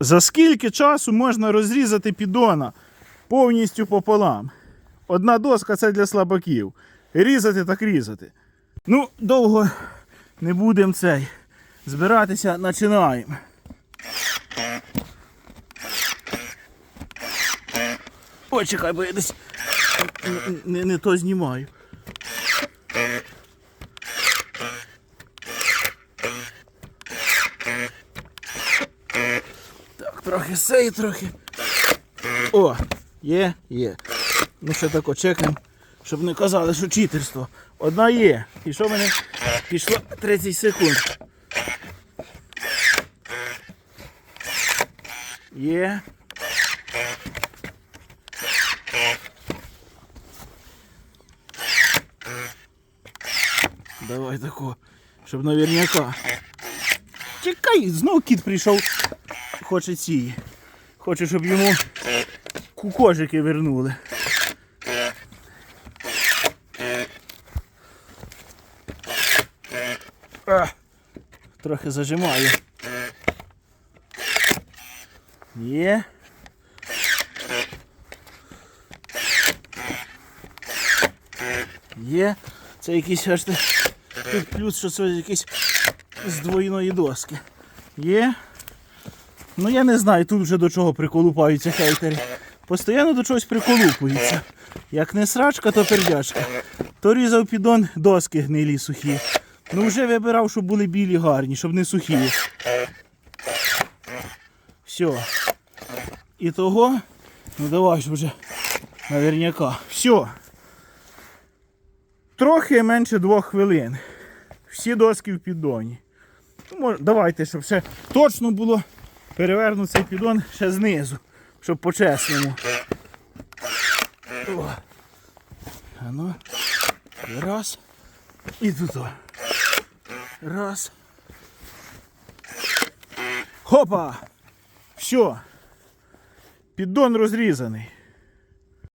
За скільки часу можна розрізати піддона повністю пополам? Одна доска це для слабаків. Різати так різати. Ну, довго не будемо цей. Збиратися починаємо. Ой, чекай, бо я десь не, не то знімаю. Трохи сей, трохи. О, є, є. Ну ще тако чекнемо, щоб не казали, що читерство. Одна є. І що в мене пішло 30 секунд. Є. Давай тако, щоб наверняка. Чекай, знов кіт прийшов. Хоче ці. Хоче, щоб йому кукожики вернули. А, трохи зажимаю. Є. Є. Це якийсь аж тут плюс, що це якийсь з двойної доски. Є. Ну я не знаю, тут вже до чого приколупаються хейтери. Постоянно до чогось приколупуються. Як не срачка, то пердячка. То різав піддон доски гнилі сухі. Ну вже вибирав, щоб були білі гарні, щоб не сухі. Все. І того, ну давай ж вже наверняка. Все. Трохи менше двох хвилин. Всі доски в піддоні. Ну, давайте, щоб ще точно було переверну цей піддон ще знизу, щоб по-чесному. О. А ну. Раз. І тут. Раз. Хопа! Все. Піддон розрізаний.